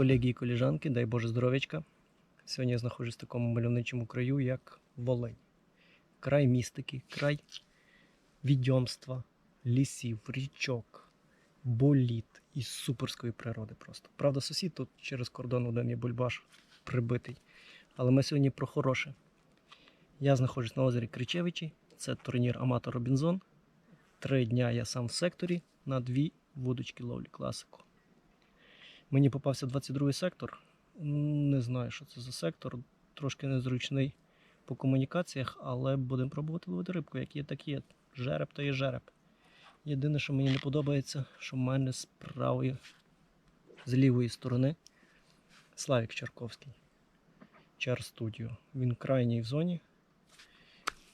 Колеги і коліжанки, дай Боже здоров'ячка. Сьогодні я знаходжусь в такому мальовничому краю, як Волинь. Край містики, край відьомства, лісів, річок, боліт і суперської природи просто. Правда, сусід тут через кордон один є бульбаш прибитий. Але ми сьогодні про хороше. Я знаходжусь на озері Кричевичі, це турнір Аматор Робінзон. Три дня я сам в секторі на дві вудочки ловлі класику. Мені попався 22 сектор. Не знаю, що це за сектор. Трошки незручний по комунікаціях, але будемо пробувати ловити рибку. Як є, так є. Жереб то є жереб. Єдине, що мені не подобається, що в мене з правої, з лівої сторони Славік Чарковський. Чар Студіо. Він крайній в зоні.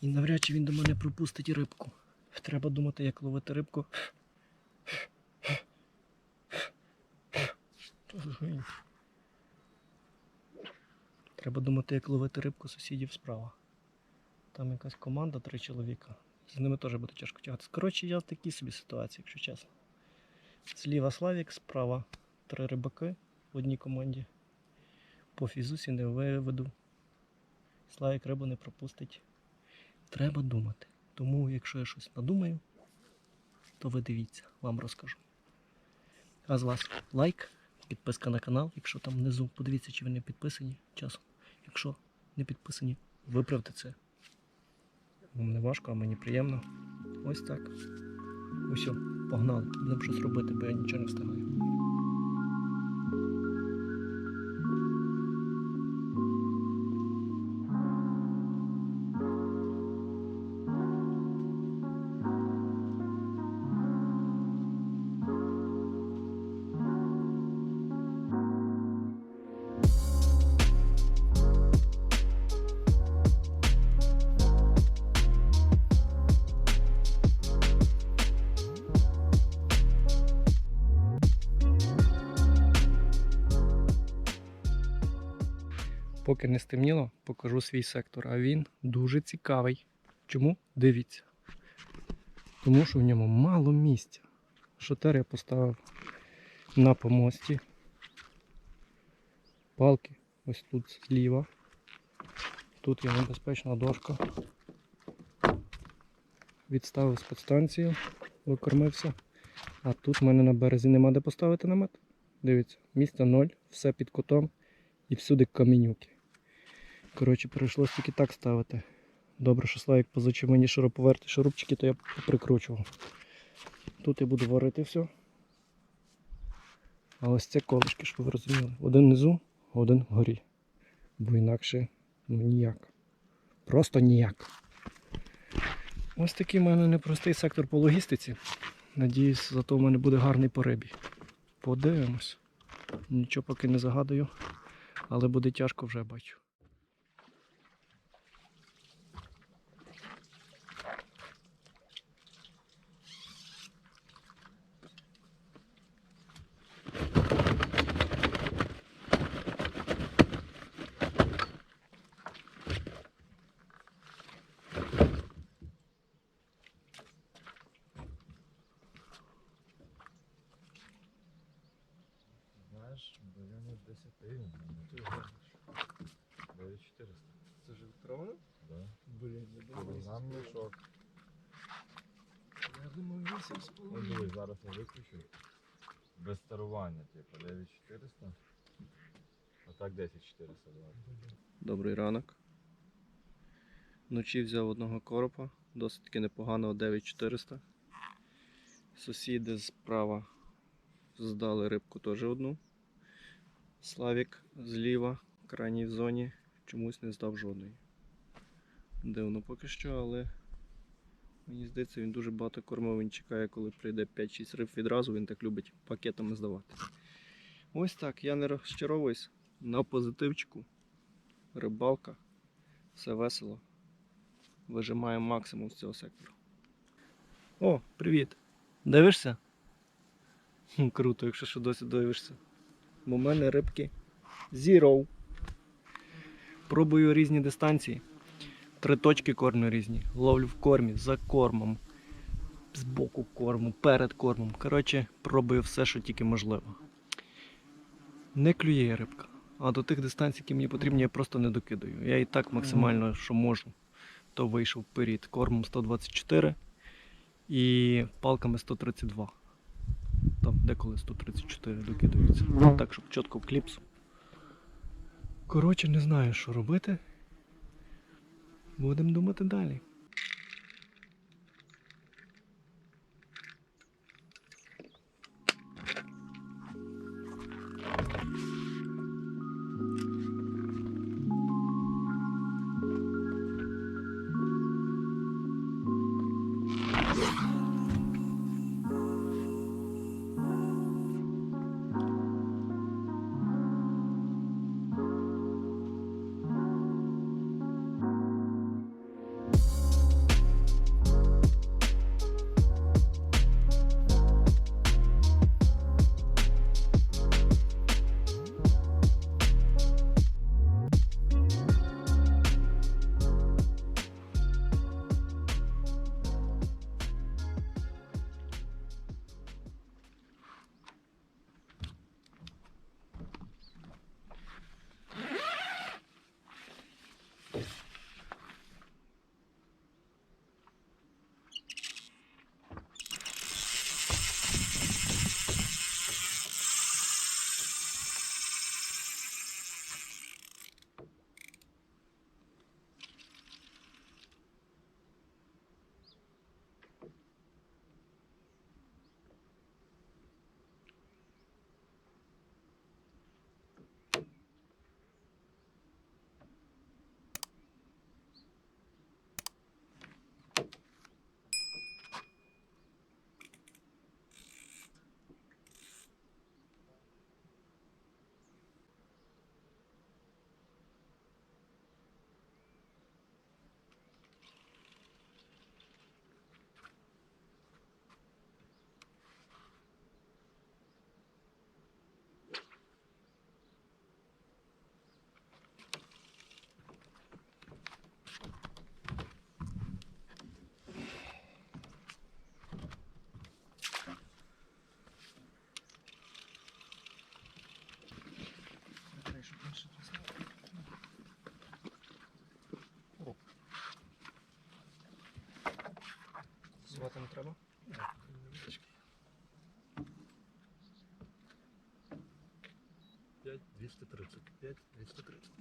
І навряд чи він до мене пропустить рибку. Треба думати, як ловити рибку. Треба думати, як ловити рибку сусідів справа. Там якась команда, три чоловіка. З ними теж буде тяжко тягатися. Коротше, я в такій собі ситуації, якщо чесно. Зліва Славік, справа три рибаки в одній команді. По фізусі не виведу. Славік рибу не пропустить. Треба думати. Тому, якщо я щось надумаю, то ви дивіться, вам розкажу. А з вас лайк, підписка на канал, якщо там внизу, подивіться, чи ви не підписані часом. Якщо не підписані, виправте це. Вам не важко, а мені приємно. Ось так. Усьо, погнали. Будемо щось робити, бо я нічого не встигаю. Поки не стемніло, покажу свій сектор. А він дуже цікавий. Чому? Дивіться. Тому що в ньому мало місця. Шатер я поставив на помості. Палки ось тут зліва. Тут є небезпечна дошка. Відставив спецстанцію, викормився. А тут в мене на березі нема де поставити намет. Дивіться, місця ноль, все під кутом і всюди камінюки. Коротше, прийшлось тільки так ставити. Добре, що Славік позичив мені шуруповерти шурупчики, то я прикручував. Тут я буду варити все. А ось це колишки, щоб ви розуміли. Один внизу, один вгорі. Бо інакше ну ніяк. Просто ніяк. Ось такий в мене непростий сектор по логістиці. Надіюсь, зато в мене буде гарний по рибі. Подивимось. Нічого поки не загадую, але буде тяжко вже бачу. Знаєш, в районі 10 гривень. 9400. Це ж електронно? Да. Блін, я Кілограм мішок. Я думав 8 з Ну дивись, зараз я виключу. Без старування, типу, 9400. А так 10400. Добрий ранок. Вночі взяв одного коропа, досить таки непоганого 9400. Сусіди справа здали рибку теж одну. Славік зліва, крайній в зоні, чомусь не здав жодної. Дивно поки що, але мені здається, він дуже багато кормив, він чекає, коли прийде 5-6 риб відразу, він так любить пакетами здавати. Ось так, я не розчаровуюсь на позитивчику. Рибалка, все весело. Вижимаємо максимум з цього сектору. О, привіт! Дивишся? Круто, якщо що досі дивишся. Бо в мене рибки Zero. Пробую різні дистанції. Три точки кормлю різні. Ловлю в кормі, за кормом, з боку корму, перед кормом. Коротше, пробую все, що тільки можливо. Не клює рибка. А до тих дистанцій, які мені потрібні, я просто не докидаю. Я і так максимально, що можу, то вийшов вперед. Кормом 124 і палками 132. Деколи 134 докидаються. Так, щоб чітко в кліпсу. Коротше, не знаю, що робити. Будемо думати далі. Звати не треба? П'ять 230. 5 230.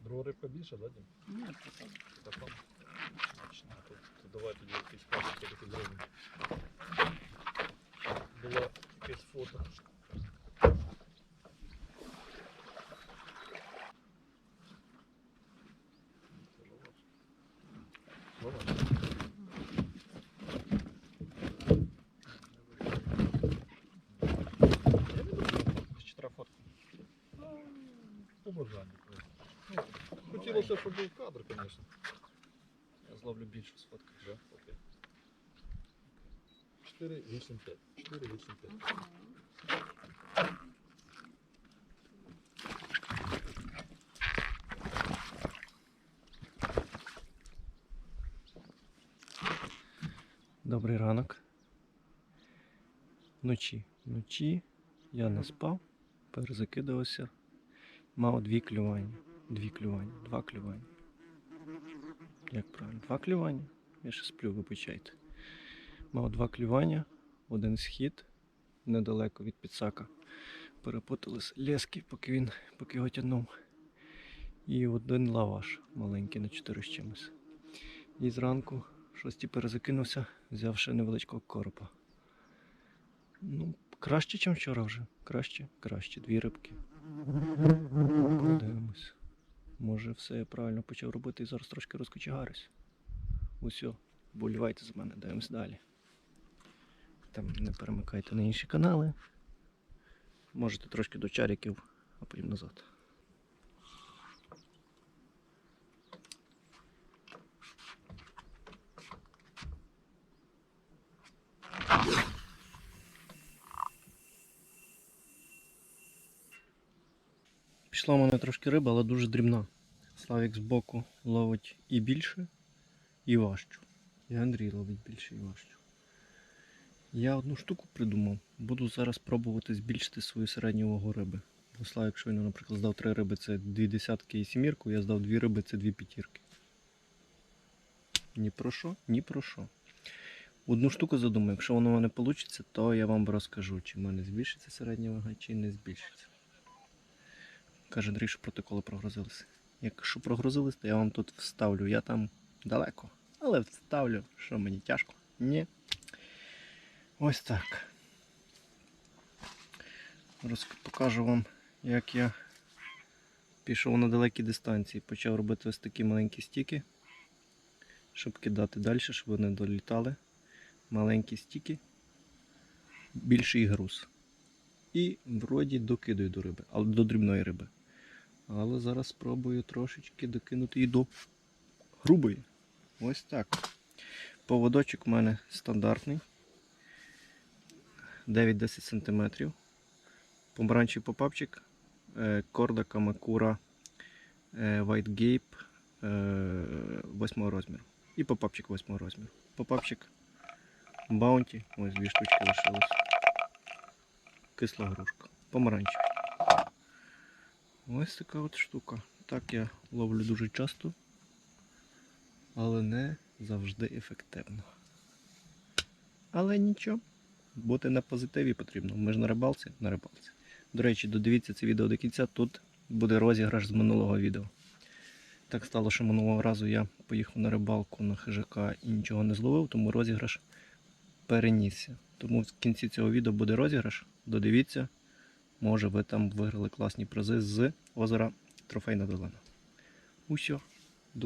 Друга рибка більша, да, Дім? Ні, Така. Точно. Тут, тут давай тоді якийсь папір таки зробимо. Було якесь фото. Ловиш? Ще треба фотку. По бажанню. Ну, Хотілося, щоб був кадр, звісно. Я зловлю більшу з фотки. Да? Окей. 4, 8, 5. 4, 8, 5. Добрий ранок. Вночі. Вночі я не спав, перезакидувався. Мав дві клювання. Дві клювання. Два клювання. Як правильно? Два клювання? Я ще сплю, вибачайте. Мав два клювання, один схід недалеко від підсака. Перепутались лески, поки він поки його тягнув. І один лаваш маленький на 4 з чимось. І зранку щось перезакинувся, взяв ще невеличкого коропа. Ну, краще, ніж вчора вже. Краще, краще. Дві рибки. Подивимось. Може, все я правильно почав робити і зараз трошки розкочегарюсь. Усьо, болівайте за мене, дивимось далі. Там не перемикайте на інші канали. Можете трошки до чариків а потім назад. Пішла в мене трошки риба, але дуже дрібна. Славік збоку ловить і більше, і важчу. І Андрій ловить більше і важчу. Я одну штуку придумав. Буду зараз пробувати збільшити свою середню вагу риби. Бо Славік щойно, наприклад, здав три риби це дві десятки і сімірку, я здав дві риби це дві п'ятірки. Ні про що, ні про що. Одну штуку задумаю, якщо воно в мене вийде, то я вам розкажу, чи в мене збільшиться середня вага, чи не збільшиться. Каже Андрій, що протоколи прогрузилися. Якщо прогрузились, то я вам тут вставлю. Я там далеко. Але вставлю, що мені тяжко. Ні. Ось так. Покажу вам, як я пішов на далекі дистанції. Почав робити ось такі маленькі стіки, щоб кидати далі, щоб вони долітали. Маленькі стіки, більший груз. І вроді докидаю до риби, але до дрібної риби. Але зараз спробую трошечки докинути і до грубої. Ось так. Поводочок у мене стандартний. 9-10 см. Помаранчевий попапчик. е, Корда Камакура е, White Gape 8 розміру. І попапчик 8 розміру. Попапчик Bounty. Ось дві штучки лишилось. Кисла грушка. Помаранчевий. Ось така от штука. Так я ловлю дуже часто, але не завжди ефективно. Але нічого, бути на позитиві потрібно. Ми ж на рибалці, на рибалці. До речі, додивіться це відео до кінця, тут буде розіграш з минулого відео. Так стало, що минулого разу я поїхав на рибалку на хижака і нічого не зловив, тому розіграш перенісся. Тому в кінці цього відео буде розіграш. Додивіться. Може ви там виграли класні призи з озера Трофейна долина. Усьо,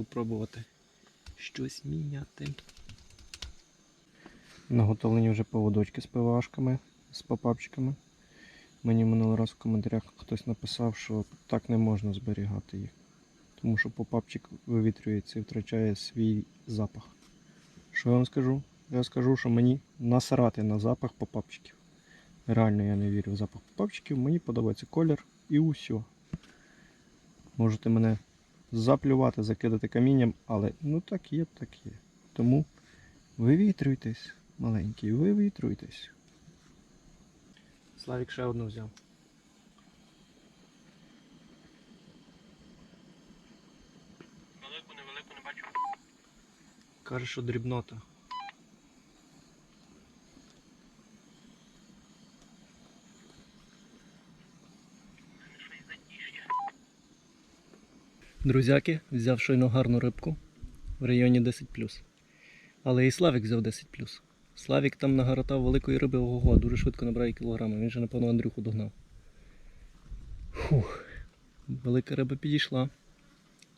пробувати щось міняти. Наготовлені вже поводочки з пивашками, з попапчиками. Мені минулий раз в коментарях хтось написав, що так не можна зберігати їх. Тому що попапчик вивітрюється і втрачає свій запах. Що я вам скажу? Я скажу, що мені насрати на запах попапчиків. Реально я не вірю в запах попапчиків, мені подобається колір і усьо. Можете мене заплювати, закидати камінням, але ну так є, так є. Тому вивітрюйтесь, маленький, вивітрюйтесь. Славік ще одну взяв. Велику, невелику не бачу. Каже, що дрібнота. Друзяки, взяв щойно гарну рибку в районі 10 Але і Славік взяв 10 Славік там нагоротав великої риби ого, дуже швидко набирає кілограми. Він же, напевно, Андрюху догнав. Фух. Велика риба підійшла.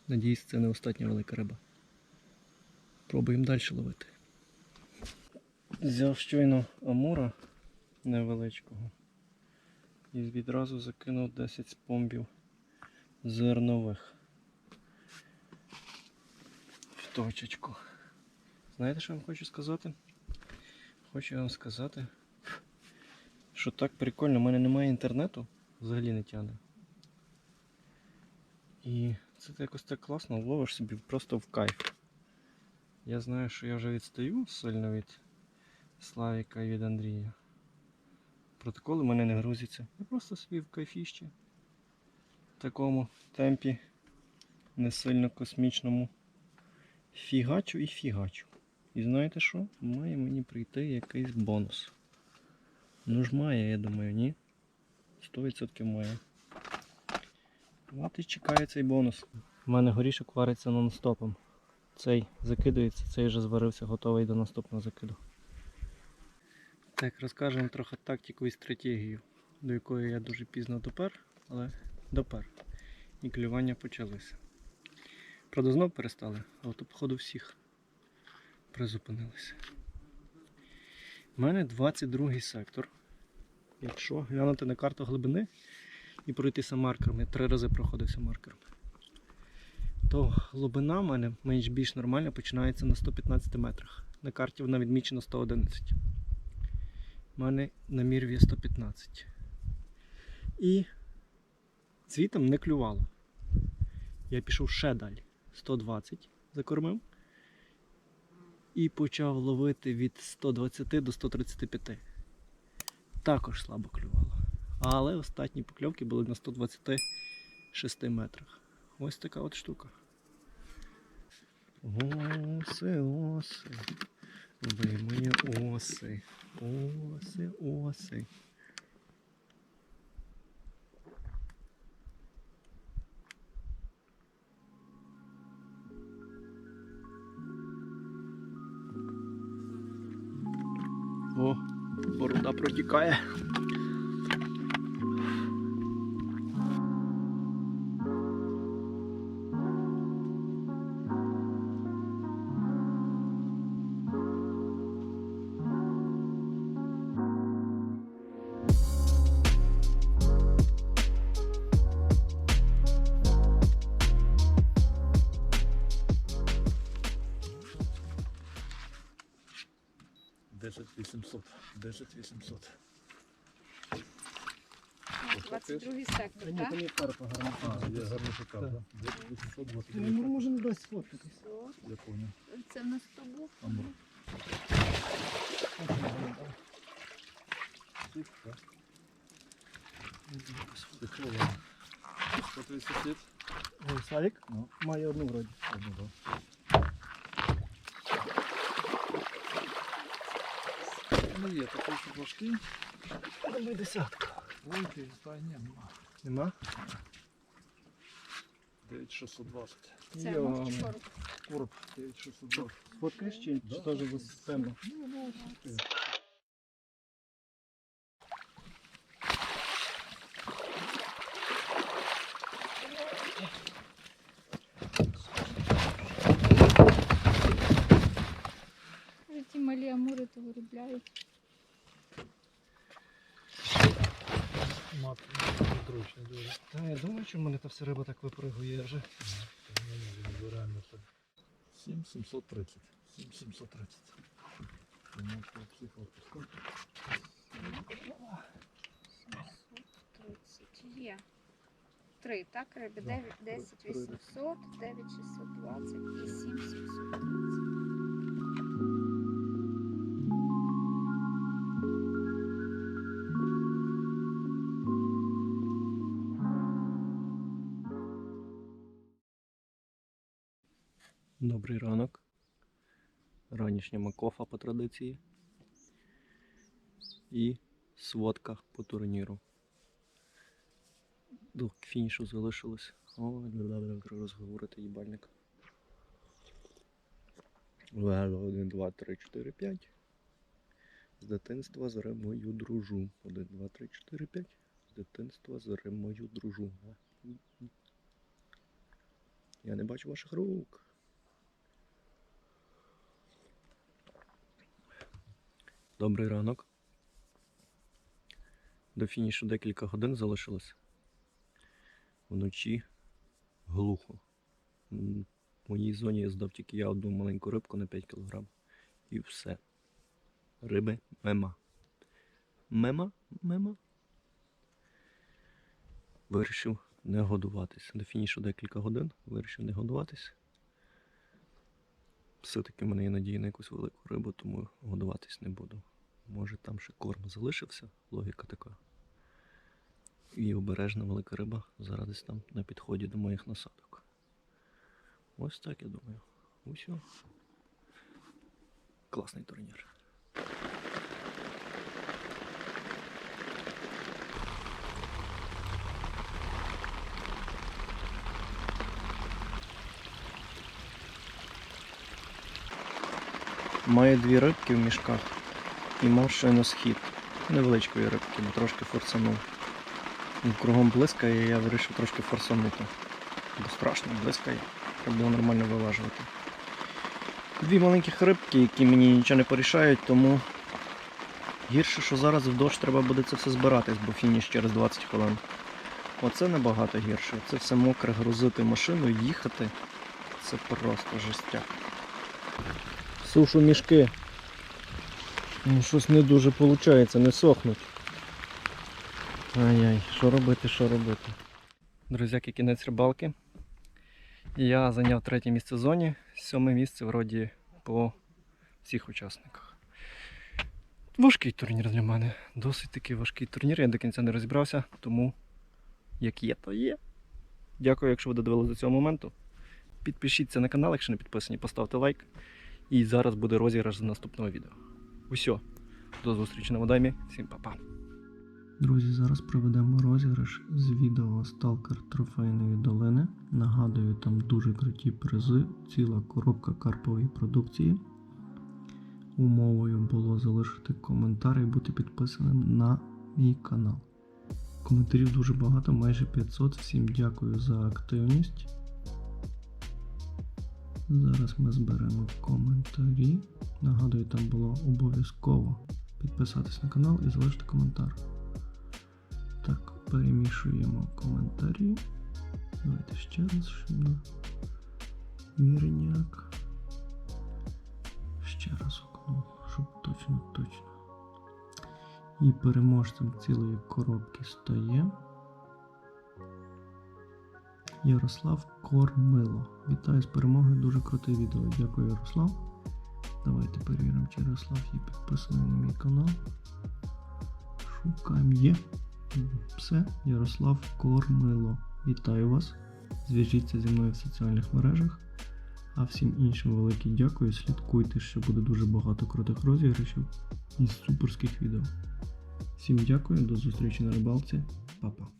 Надіюсь, це не остання велика риба. Пробуємо далі ловити. Взяв щойно амура невеличкого. І відразу закинув 10 спомбів зернових. В точечку. Знаєте, що я вам хочу сказати? Хочу вам сказати, що так прикольно, у мене немає інтернету, взагалі не тягне. І це якось так класно, ловиш собі просто в кайф. Я знаю, що я вже відстаю сильно від Славіка і від Андрія. Протоколи в мене не грузяться. Я просто собі в кайфіщі. В такому темпі не сильно космічному. Фігачу і фігачу. І знаєте що? Має мені прийти якийсь бонус. Ну ж має, я думаю, ні? 100% має. От і чекає цей бонус. У мене горішок вариться нон-стопом. Цей закидується, цей вже зварився, готовий до наступного закиду. Так, розкажемо трохи тактику і стратегію, до якої я дуже пізно допер, але допер. І клювання почалося. Правда, знов перестали, але то, походу, всіх призупинилися. У мене 22 сектор. Якщо глянути на карту глибини і пройтися маркерами. Три рази проходився маркерами. То глибина в мене менш більш нормальна починається на 115 метрах. На карті вона відмічена 111. У мене намір є 115. І цвітом не клювало. Я пішов ще далі. 120 закормив. І почав ловити від 120 до 135. Також слабо клювало. Але останні покльовки були на 126 метрах. Ось така от штука. Оси, оси. Ви мої оси. Оси, оси. тікає. 10800. 10800. 22 сектор, Ні, там так? є карпа гарна. А, є гарний шукав, так? 10800, сфоткатись. Ну, Я понял. Це в нас хто був? Амур. Тихо. Тихо, ладно. 130 лет. Ой, Славік Ну. має одну вроді. Одну. Ну є, такий що важкий. Думаю, десятка. Ой, ти, та ні, нема. Нема? 9620. Це мовчий короб. Короб 9620. Сфоткаєш чи, чи теж без темно? Ну, ну, ти. Ті малі амури то виробляють. Мат зручний дуже. Та я думаю, що в мене та вся риба так випригує вже. 7730. 7730. Тому що психотипу. 30 є. Три, так, риби? Да, 9, 10 три. 800, 9 620 і 7 730. Добрий ранок. Ранішня макофа по традиції. І сводка по турніру. До фінішу залишилось. О, розговорити їбальник. Лело, 1, 2, 3, 4, 5. З дитинства з Римою дружу. 1, 2, 3, 4, 5. З дитинства з Римою дружу. Я не бачу ваших рук. Добрий ранок. До фінішу декілька годин залишилось. Вночі глухо. В моїй зоні я здав тільки я одну маленьку рибку на 5 кг. І все. Риби мема. Мема? Мема. Вирішив не годуватися. До фінішу декілька годин. Вирішив не годуватися. Все-таки в мене є надія на якусь велику рибу, тому годуватись не буду. Може там ще корм залишився, логіка така. І обережна велика риба зараз десь там на підході до моїх насадок. Ось так я думаю. Усьо. Класний турнір. Має дві рибки в мішках і мав щойно схід. Невеличкої рибки, бо трошки форсанув. Кругом блискає, я вирішив трошки форсанути. Бо страшно блискає. Треба було нормально виважувати. Дві маленьких рибки, які мені нічого не порішають, тому гірше, що зараз в дощ треба буде це все збиратись, бо фініш через 20 хвилин. Оце набагато гірше. Це все мокре грузити машину, їхати. Це просто жестяк. Сушу мішки. Ну, щось не дуже виходить, не сохнуть. Ай-яй, що робити, що робити. Друзяки, кінець рибалки. Я зайняв третє місце в зоні, сьоме місце вроді по всіх учасниках. Важкий турнір для мене. Досить такий важкий турнір. Я до кінця не розібрався, тому як є, то є. Дякую, якщо ви додивилися до цього моменту. Підпишіться на канал, якщо не підписані, поставте лайк. І зараз буде розіграш з наступного відео. Усьо. До зустрічі на водаймі. Всім па-па. Друзі, зараз проведемо розіграш з відео Сталкер трофейної долини. Нагадую, там дуже круті призи, ціла коробка карпової продукції. Умовою було залишити коментар і бути підписаним на мій канал. Коментарів дуже багато, майже 500. Всім дякую за активність. Зараз ми зберемо коментарі. Нагадую, там було обов'язково підписатись на канал і залишити коментар. Так, перемішуємо коментарі. Давайте ще раз, на вірняк. Ще раз окно, щоб точно точно. І переможцем цілої коробки стає Ярослав Кормило. Вітаю з перемогою, дуже круте відео. Дякую, Ярослав. Давайте перевіримо, чи Ярослав є підписаний на мій канал. Шукаємо є. Все, Ярослав Кормило. Вітаю вас. Зв'яжіться зі мною в соціальних мережах. А всім іншим велике дякую. Слідкуйте, що буде дуже багато крутих розіграшів і суперських відео. Всім дякую, до зустрічі на рибалці. Па-па.